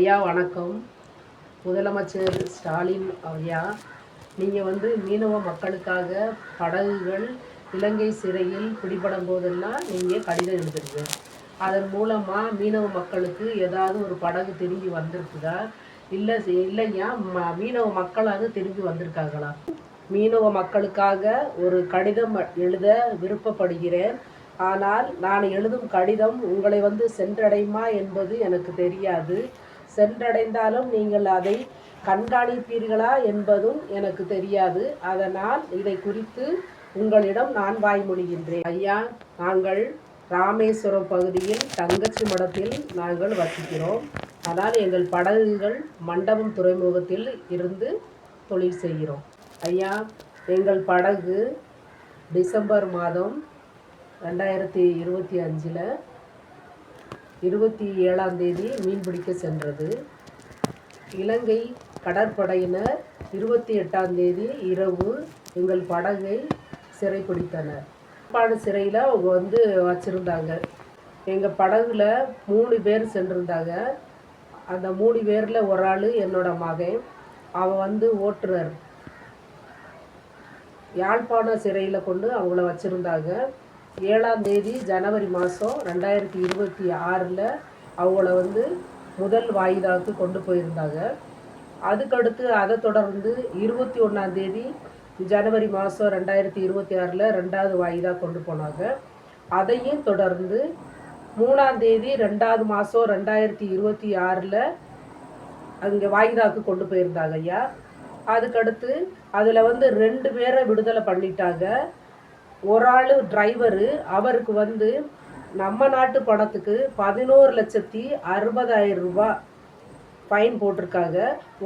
ஐயா வணக்கம். முதலமைச்சர் ஸ்டாலின் ஐயா நீங்கள் வந்து மீனவ மக்களுக்காக படகுகள் இலங்கை சிறையில் பிடிபடும் போதெல்லாம் நீங்கள் கடிதம் எழுதுறீங்க. அதன் மூலமாக மீனவ மக்களுக்கு ஏதாவது ஒரு படகு திரும்பி வந்திருக்குதா? இல்லை இல்லையா ம மீனவ மக்களாக திரும்பி வந்திருக்காங்களா? மீனவ மக்களுக்காக ஒரு கடிதம் எழுத விருப்பப்படுகிறேன். ஆனால் நான் எழுதும் கடிதம் உங்களை வந்து சென்றடையுமா என்பது எனக்கு தெரியாது. சென்றடைந்தாலும் நீங்கள் அதை கண்காணிப்பீர்களா என்பதும் எனக்கு தெரியாது. அதனால் இதை குறித்து உங்களிடம் நான் வாய்மொழிகின்றேன் ஐயா நாங்கள் ராமேஸ்வரம் பகுதியில் தங்கச்சி மடத்தில் நாங்கள் வசிக்கிறோம். ஆனால் எங்கள் படகுகள் மண்டபம் துறைமுகத்தில் இருந்து தொழில் செய்கிறோம். ஐயா எங்கள் படகு டிசம்பர் மாதம் ரெண்டாயிரத்தி இருபத்தி அஞ்சில் இருபத்தி ஏழாம் தேதி மீன் பிடிக்க சென்றது. இலங்கை கடற்படையினர் இருபத்தி எட்டாம் தேதி இரவு எங்கள் படகை சிறைப்பிடித்தனர் பாடு சிறையில் அவங்க வந்து வச்சுருந்தாங்க. எங்கள் படகுல மூணு பேர் சென்றிருந்தாங்க. அந்த மூணு பேரில் ஒரு ஆள் என்னோட மகன். அவன் வந்து ஓட்டுநர். யாழ்ப்பாண சிறையில் கொண்டு அவங்கள வச்சுருந்தாங்க. ஏழாம் தேதி ஜனவரி மாதம் ரெண்டாயிரத்தி இருபத்தி ஆறில் அவங்கள வந்து முதல் வாய்தாவுக்கு கொண்டு போயிருந்தாங்க. அதுக்கடுத்து அதை தொடர்ந்து இருபத்தி ஒன்றாம் தேதி ஜனவரி மாதம் ரெண்டாயிரத்தி இருபத்தி ஆறில் ரெண்டாவது வாய்தா கொண்டு போனாங்க. அதையும் தொடர்ந்து மூணாம் தேதி ரெண்டாவது மாதம் ரெண்டாயிரத்தி இருபத்தி ஆறில் அங்கே வாய்தாக்கு கொண்டு போயிருந்தாங்க ஐயா. அதுக்கடுத்து அதில் வந்து ரெண்டு பேரை விடுதலை பண்ணிட்டாங்க. ஒரு ஆள் டிரைவரு அவருக்கு வந்து நம்ம நாட்டு பணத்துக்கு பதினோரு லட்சத்தி அறுபதாயிரம் ரூபாய் ஃபைன் போட்டிருக்காங்க.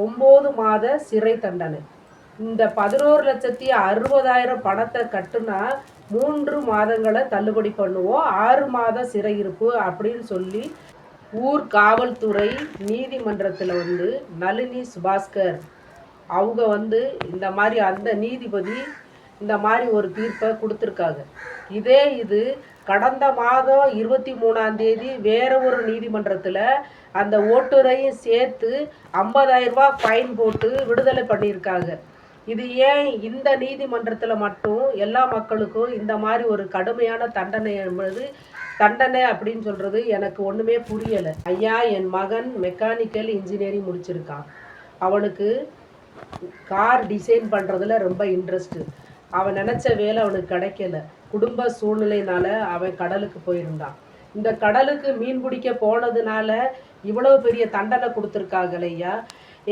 ஒம்பது மாத சிறை தண்டனை. இந்த பதினோரு லட்சத்தி அறுபதாயிரம் பணத்தை கட்டுனா மூன்று மாதங்களை தள்ளுபடி பண்ணுவோம். ஆறு மாத சிறை இருப்பு அப்படின்னு சொல்லி ஊர் காவல்துறை நீதிமன்றத்தில் வந்து நளினி சுபாஸ்கர் அவங்க வந்து இந்த மாதிரி அந்த நீதிபதி இந்த மாதிரி ஒரு தீர்ப்பை கொடுத்துருக்காங்க. இதே இது கடந்த மாதம் இருபத்தி மூணாம் தேதி வேற ஒரு நீதிமன்றத்தில் அந்த ஓட்டுரையும் சேர்த்து ஐம்பதாயிரம் ஃபைன் போட்டு விடுதலை பண்ணியிருக்காங்க. இது ஏன் இந்த நீதிமன்றத்தில் மட்டும் எல்லா மக்களுக்கும் இந்த மாதிரி ஒரு கடுமையான தண்டனை என்பது தண்டனை அப்படின்னு சொல்கிறது எனக்கு ஒன்றுமே புரியலை. ஐயா என் மகன் மெக்கானிக்கல் இன்ஜினியரிங் முடிச்சிருக்கான். அவனுக்கு கார் டிசைன் பண்ணுறதுல ரொம்ப இன்ட்ரெஸ்ட்டு அவன் நினச்ச வேலை அவனுக்கு கிடைக்கல. குடும்ப சூழ்நிலையினால அவன் கடலுக்கு போயிருந்தான். இந்த கடலுக்கு மீன் பிடிக்க போனதுனால இவ்வளவு பெரிய தண்டனை கொடுத்துருக்காங்களையா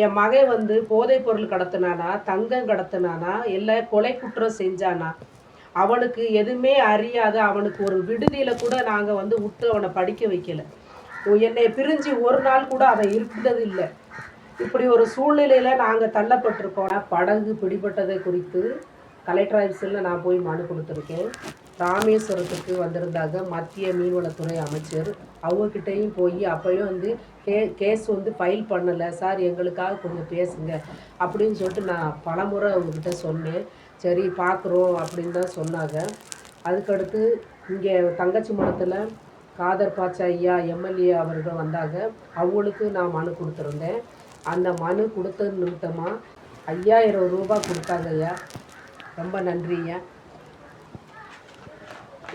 என் மகன் வந்து போதைப் பொருள் கடத்தினானா தங்கம் கடத்தினானா இல்லை கொலை குற்றம் செஞ்சானா? அவனுக்கு எதுவுமே அறியாத அவனுக்கு ஒரு விடுதியில் கூட நாங்கள் வந்து விட்டு அவனை படிக்க வைக்கல. என்னை பிரிஞ்சு ஒரு நாள் கூட அவன் இருந்தது இல்லை இப்படி ஒரு சூழ்நிலையில் நாங்கள் தள்ளப்பட்டிருக்கோம். படகு பிடிபட்டதை குறித்து கலெக்டர் ஆஃபீஸில் நான் போய் மனு கொடுத்துருக்கேன். ராமேஸ்வரத்துக்கு வந்திருந்தாங்க மத்திய மீன்வளத்துறை அமைச்சர். அவங்கக்கிட்டையும் போய் அப்போயும் வந்து கே கேஸ் வந்து ஃபைல் பண்ணலை. சார் எங்களுக்காக கொஞ்சம் பேசுங்க அப்படின்னு சொல்லிட்டு நான் பலமுறை அவங்கக்கிட்ட சொன்னேன். சரி பார்க்குறோம் அப்படின்னு தான் சொன்னாங்க. அதுக்கடுத்து இங்கே தங்கச்சி மடத்தில் காதர் பாச்சா ஐயா எம்எல்ஏ அவர்கள் வந்தாங்க. அவங்களுக்கு நான் மனு கொடுத்துருந்தேன். அந்த மனு கொடுத்தது நிமித்தமாக ஐயாயிரம் ரூபாய் கொடுத்தாங்க ஐயா. ரொம்ப நன்றிங்க.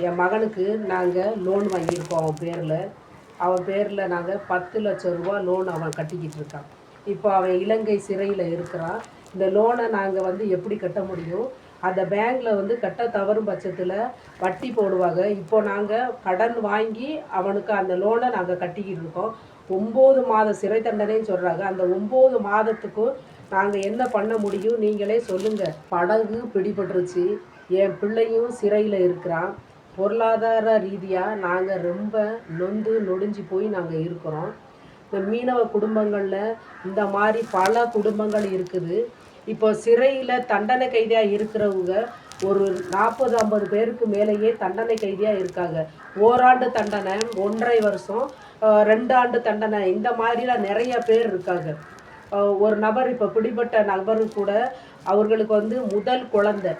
என் மகனுக்கு நாங்கள் லோன் வாங்கியிருக்கோம் அவன் பேரில். அவன் பேரில் நாங்கள் பத்து லட்சம் ரூபா லோன் அவன் கட்டிக்கிட்டு இருக்கான். இப்போ அவன் இலங்கை சிறையில் இருக்கிறான். இந்த லோனை நாங்கள் வந்து எப்படி கட்ட முடியும்? அந்த பேங்க்கில் வந்து கட்ட தவறும் பட்சத்தில் வட்டி போடுவாங்க. இப்போ நாங்கள் கடன் வாங்கி அவனுக்கு அந்த லோனை நாங்கள் கட்டிக்கிட்டு இருக்கோம். ஒம்பது மாத சிறை தண்டனைன்னு சொல்கிறாங்க அந்த ஒம்பது மாதத்துக்கும் நாங்கள் என்ன பண்ண முடியும் நீங்களே சொல்லுங்கள் படகு பிடிபட்டுருச்சு. என் பிள்ளையும் சிறையில் இருக்கிறான். பொருளாதார ரீதியாக நாங்கள் ரொம்ப நொந்து நொடிஞ்சு போய் நாங்கள் இருக்கிறோம். இந்த மீனவ குடும்பங்களில் இந்த மாதிரி பல குடும்பங்கள் இருக்குது. இப்போ சிறையில் தண்டனை கைதியாக இருக்கிறவங்க ஒரு நாற்பது ஐம்பது பேருக்கு மேலேயே தண்டனை கைதியாக இருக்காங்க. ஓராண்டு தண்டனை ஒன்றரை வருஷம் ரெண்டு ஆண்டு தண்டனை இந்த மாதிரிலாம் நிறைய பேர் இருக்காங்க. ஒரு நபர் இப்போ பிடிபட்ட நபர் கூட அவர்களுக்கு வந்து முதல் குழந்தை.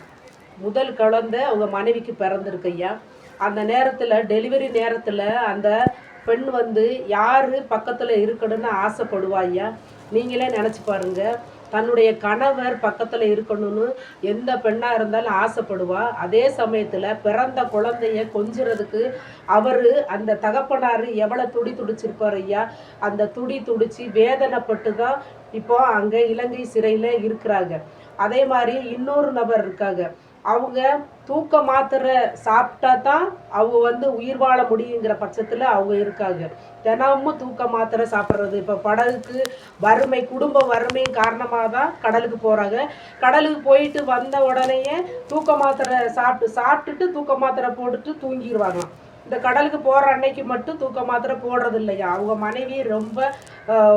முதல் குழந்தை அவங்க மனைவிக்கு பிறந்திருக்கு ஐயா. அந்த நேரத்தில் டெலிவரி நேரத்தில் அந்த பெண் வந்து யார் பக்கத்தில் இருக்கணும்னு ஆசைப்படுவா ஐயா? நீங்களே நினச்சி பாருங்க. தன்னுடைய கணவர் பக்கத்தில் இருக்கணும்னு எந்த பெண்ணாக இருந்தாலும் ஆசைப்படுவா. அதே சமயத்தில் பிறந்த குழந்தைய கொஞ்சிறதுக்கு அவர் அந்த தகப்பனார் எவ்வளோ துடி துடிச்சிருப்பார் ஐயா? அந்த துடி துடிச்சு வேதனைப்பட்டு தான் இப்போ அங்கே இலங்கை சிறையில் இருக்கிறாங்க. அதே மாதிரி இன்னொரு நபர் இருக்காங்க. அவங்க தூக்க மாத்திரை சாப்பிட்டா தான் அவங்க வந்து உயிர் வாழ முடியுங்கிற பட்சத்தில் அவங்க இருக்காங்க. தினமும் தூக்க மாத்திரை சாப்பிட்றது. இப்போ படகுக்கு வறுமை குடும்ப வறுமையும் காரணமாக தான் கடலுக்கு போகிறாங்க கடலுக்கு போயிட்டு வந்த உடனேயே தூக்க மாத்திரை சாப்பிட்டு சாப்பிட்டுட்டு தூக்க மாத்திரை போட்டுட்டு தூங்கிடுவாங்க இந்த கடலுக்கு போகிற அன்னைக்கு மட்டும் தூக்க மாத்திரை போடுறது இல்லையா அவங்க மனைவி ரொம்ப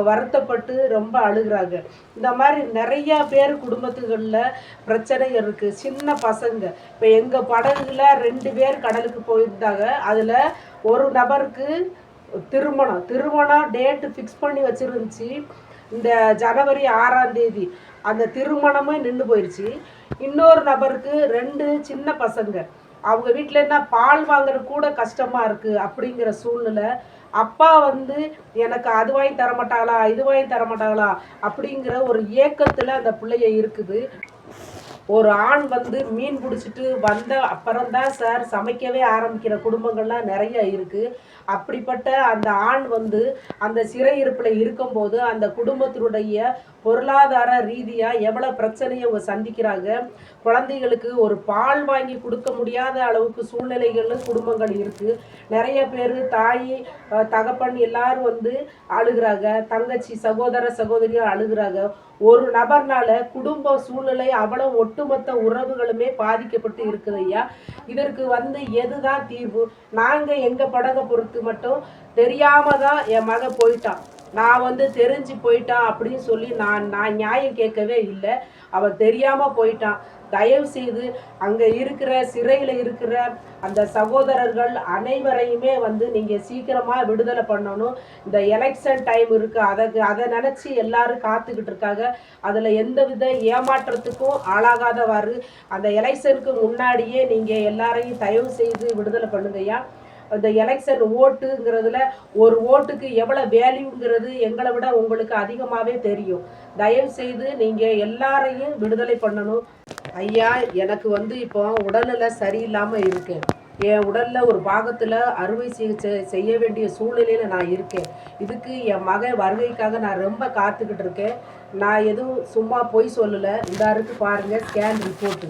வருத்தப்பட்டு ரொம்ப அழுகுறாங்க. இந்த மாதிரி நிறைய பேர் குடும்பத்துகளில் பிரச்சனை இருக்குது சின்ன பசங்க. இப்போ எங்கள் படகுல ரெண்டு பேர் கடலுக்கு போயிருந்தாங்க. அதில் ஒரு நபருக்கு திருமணம். திருமணம் டேட்டு ஃபிக்ஸ் பண்ணி வச்சிருந்துச்சு. இந்த ஜனவரி ஆறாம் தேதி. அந்த திருமணமே நின்று போயிடுச்சு இன்னொரு நபருக்கு ரெண்டு சின்ன பசங்க. அவங்க வீட்டில் என்ன பால் வாங்குறது கூட கஷ்டமாக இருக்குது அப்படிங்கிற சூழ்நிலை. அப்பா வந்து எனக்கு அது வாங்கி தர மாட்டாங்களா இது வாங்கி தர மாட்டாங்களா அப்படிங்கிற ஒரு ஏக்கத்தில் அந்த பிள்ளைய இருக்குது. ஒரு ஆண் வந்து மீன் பிடிச்சிட்டு வந்த அப்புறம்தான் சார் சமைக்கவே ஆரம்பிக்கிற குடும்பங்கள்லாம் நிறைய இருக்குது அப்படிப்பட்ட அந்த ஆண் வந்து அந்த சிறையிருப்பில் இருக்கும்போது அந்த குடும்பத்தினுடைய பொருளாதார ரீதியாக எவ்வளோ பிரச்சனையை அவங்க சந்திக்கிறாங்க? குழந்தைகளுக்கு ஒரு பால் வாங்கி கொடுக்க முடியாத அளவுக்கு சூழ்நிலைகளும் குடும்பங்கள் இருக்குது நிறைய பேர் தாய் தகப்பன் எல்லாரும் வந்து அழுகுறாங்க. தங்கச்சி சகோதர சகோதரியும் அழுகுறாங்க. ஒரு நபர்னால குடும்ப சூழ்நிலை அவ்வளோ ஒட்டுமொத்த உறவுகளுமே பாதிக்கப்பட்டு இருக்குது ஐயா. இதற்கு வந்து எதுதான் தீர்வு? நாங்கள் எங்கள் படகை பொறுத்து மட்டும் தெரியாம தான் என் மகன் போயிட்டான். நான் வந்து தெரிஞ்சு போயிட்டான் அப்படின்னு சொல்லி நான் நான் நியாயம் கேட்கவே இல்லை. அவன் தெரியாமல் போயிட்டான். தயவு செய்து அங்கே இருக்கிற சிறையில் இருக்கிற அந்த சகோதரர்கள் அனைவரையுமே வந்து நீங்கள் சீக்கிரமாக விடுதலை பண்ணணும். இந்த எலெக்ஷன் டைம் இருக்குது அதை அதை நினச்சி எல்லாரும் காத்துக்கிட்டு இருக்காங்க. அதில் எந்த வித ஏமாற்றத்துக்கும் ஆளாகாதவாறு அந்த எலெக்ஷனுக்கு முன்னாடியே நீங்கள் எல்லாரையும் தயவு செய்து விடுதலை பண்ணுங்கய்யா. அந்த எலெக்ஷன் ஓட்டுங்கிறதுல ஒரு ஓட்டுக்கு எவ்வளோ வேல்யூங்கிறது எங்களை விட உங்களுக்கு அதிகமாகவே தெரியும். தயவு செய்து நீங்கள் எல்லாரையும் விடுதலை பண்ணணும். ஐயா எனக்கு வந்து இப்போ உடலில் சரியில்லாமல் இருக்கேன் என் உடலில் ஒரு பாகத்தில் அறுவை சிகிச்சை செய்ய வேண்டிய சூழ்நிலையில் நான் இருக்கேன். இதுக்கு என் மகன் வருகைக்காக நான் ரொம்ப காத்துக்கிட்டு இருக்கேன். நான் எதுவும் சும்மா பொய் சொல்லலை. இந்த இருக்கு பாருங்கள் ஸ்கேன் ரிப்போர்ட்டு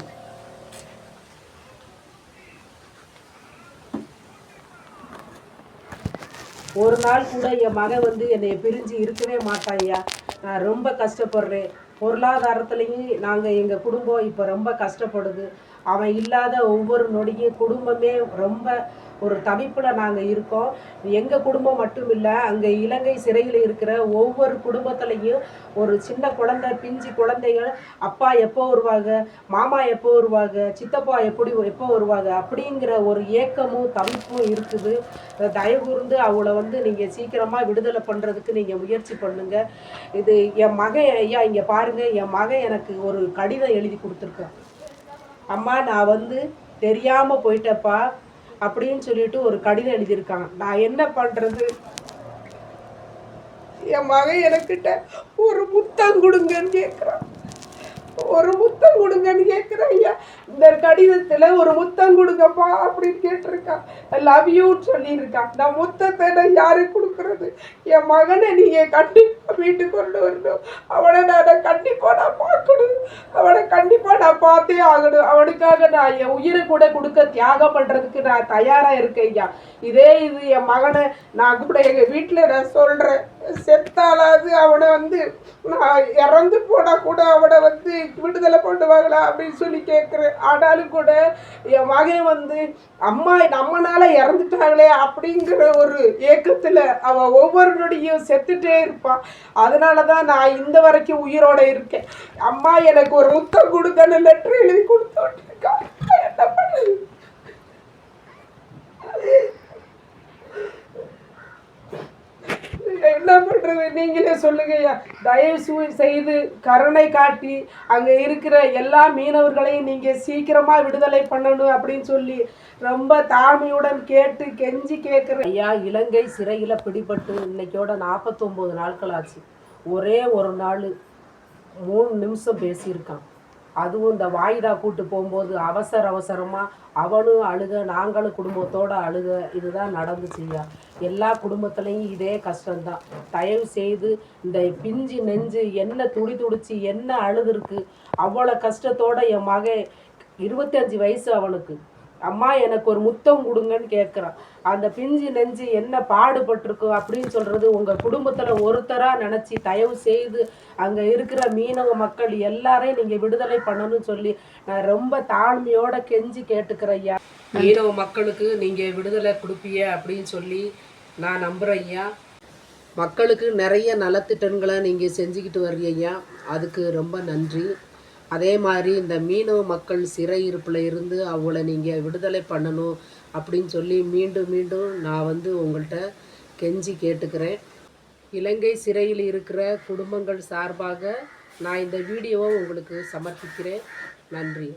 ஒரு நாள் கூட என் மகன் வந்து என்னை பிரிஞ்சு இருக்கவே மாட்டாய்யா. நான் ரொம்ப கஷ்டப்படுறேன். பொருளாதாரத்துலேயும் நாங்கள் எங்கள் குடும்பம் இப்போ ரொம்ப கஷ்டப்படுது. அவன் இல்லாத ஒவ்வொரு நொடியும் குடும்பமே ரொம்ப ஒரு தவிப்பில் நாங்கள் இருக்கோம். எங்கள் குடும்பம் மட்டும் இல்லை அங்கே இலங்கை சிறையில் இருக்கிற ஒவ்வொரு குடும்பத்துலேயும் ஒரு சின்ன குழந்தை பிஞ்சு குழந்தைகள் அப்பா எப்போ வருவாங்க மாமா எப்போ வருவாங்க சித்தப்பா எப்படி எப்போ வருவாங்க அப்படிங்கிற ஒரு ஏக்கமும் தவிப்பும் இருக்குது. தயவுருந்து அவளை வந்து நீங்கள் சீக்கிரமாக விடுதலை பண்ணுறதுக்கு நீங்கள் முயற்சி பண்ணுங்கள் இது என் மகன் ஐயா இங்கே பாருங்கள் என் மகன் எனக்கு ஒரு கடிதம் எழுதி கொடுத்துருக்கேன். அம்மா நான் வந்து தெரியாமல் போயிட்டப்பா அப்படின்னு சொல்லிட்டு ஒரு கடிதம் எழுதியிருக்காங்க. நான் என்ன பண்ணுறது என் மகன் எனக்கிட்ட ஒரு புத்தகம் கொடுங்கன்னு கேட்குறான் ஒரு முத்தம் கொடுங்கன்னு கேட்குறேன் ஐயா இந்த கடிதத்தில் ஒரு முத்தம் கொடுங்கப்பா அப்படின்னு கேட்டிருக்கான் லவ் யூன்னு சொல்லியிருக்கான் நான் முத்தத்தை நான் யாருக்கு கொடுக்குறது? என் மகனை நீங்கள் கண்டிப்பாக வீட்டுக்கு கொண்டு வரணும். அவனை நான் கண்டிப்பாக நான் பார்க்கணும். அவனை கண்டிப்பாக நான் பார்த்தே ஆகணும். அவனுக்காக நான் என் உயிரை கூட கொடுக்க தியாகம் பண்ணுறதுக்கு நான் தயாராக இருக்கேன் ஐயா. இதே இது என் மகனை நான் கூட எங்கள் வீட்டில் நான் சொல்கிறேன் செத்தாலாவது அவனை வந்து நான் இறந்து போனால் கூட அவனை வந்து விடுதலை பண்ணுவாங்களா அப்படின்னு சொல்லி கேட்குறேன். ஆனாலும் கூட என் மகன் வந்து அம்மா நம்மனால இறந்துட்டாங்களே அப்படிங்கிற ஒரு ஏக்கத்தில் அவன் ஒவ்வொரு நொடியும் செத்துட்டே இருப்பான் அதனால தான் நான் இந்த வரைக்கும் உயிரோட இருக்கேன். அம்மா எனக்கு ஒரு முத்தம் கொடுக்கன்னு லெட்டர் எழுதி கொடுத்து விட்டுருக்கா. என்ன பண்ணுறது என்ன பண்றது? நீங்களே சொல்லுங்கய்யா. தயவு செய்து கருணை காட்டி அங்க இருக்கிற எல்லா மீனவர்களையும் நீங்க சீக்கிரமா விடுதலை பண்ணணும் அப்படின்னு சொல்லி ரொம்ப தாழ்மையுடன் கேட்டு கெஞ்சி கேட்குறேன் ஐயா இலங்கை சிறையில பிடிபட்டு இன்னைக்கோட நாற்பத்தொம்போது நாட்கள் ஆச்சு. ஒரே ஒரு நாள் மூணு நிமிஷம் பேசியிருக்கான். அதுவும் இந்த வாய்தா கூட்டு போகும்போது அவசர அவசரமாக அவனும் அழுக நாங்களும் குடும்பத்தோடு அழுக இதுதான் நடந்துச்சுய்யா எல்லா குடும்பத்துலேயும் இதே கஷ்டம்தான். தயவு செய்து இந்த பிஞ்சு நெஞ்சு என்ன துடி துடிச்சு என்ன அழுதுருக்கு அவ்வளோ கஷ்டத்தோட என் மகன் இருபத்தஞ்சு வயசு அவனுக்கு. அம்மா எனக்கு ஒரு முத்தம் கொடுங்கன்னு கேட்குறான். அந்த பிஞ்சு நெஞ்சு என்ன பாடுபட்டிருக்கும் அப்படின்னு சொல்கிறது உங்கள் குடும்பத்தில் ஒருத்தராக நினச்சி தயவு செய்து அங்கே இருக்கிற மீனவ மக்கள் எல்லாரையும் நீங்கள் விடுதலை பண்ணணும்னு சொல்லி நான் ரொம்ப தாழ்மையோட கெஞ்சி கேட்டுக்கிறேன் ஐயா மீனவ மக்களுக்கு நீங்கள் விடுதலை கொடுப்பீங்க அப்படின்னு சொல்லி நான் நம்புகிறேன் ஐயா மக்களுக்கு நிறைய நலத்திட்டங்களை நீங்கள் செஞ்சுக்கிட்டு வர்றீங்க அதுக்கு ரொம்ப நன்றி. அதே மாதிரி இந்த மீனவ மக்கள் சிறை இருப்பில் இருந்து அவங்கள நீங்கள் விடுதலை பண்ணணும் அப்படின்னு சொல்லி மீண்டும் மீண்டும் நான் வந்து உங்கள்கிட்ட கெஞ்சி கேட்டுக்கிறேன். இலங்கை சிறையில் இருக்கிற குடும்பங்கள் சார்பாக நான் இந்த வீடியோவை உங்களுக்கு சமர்ப்பிக்கிறேன். நன்றி.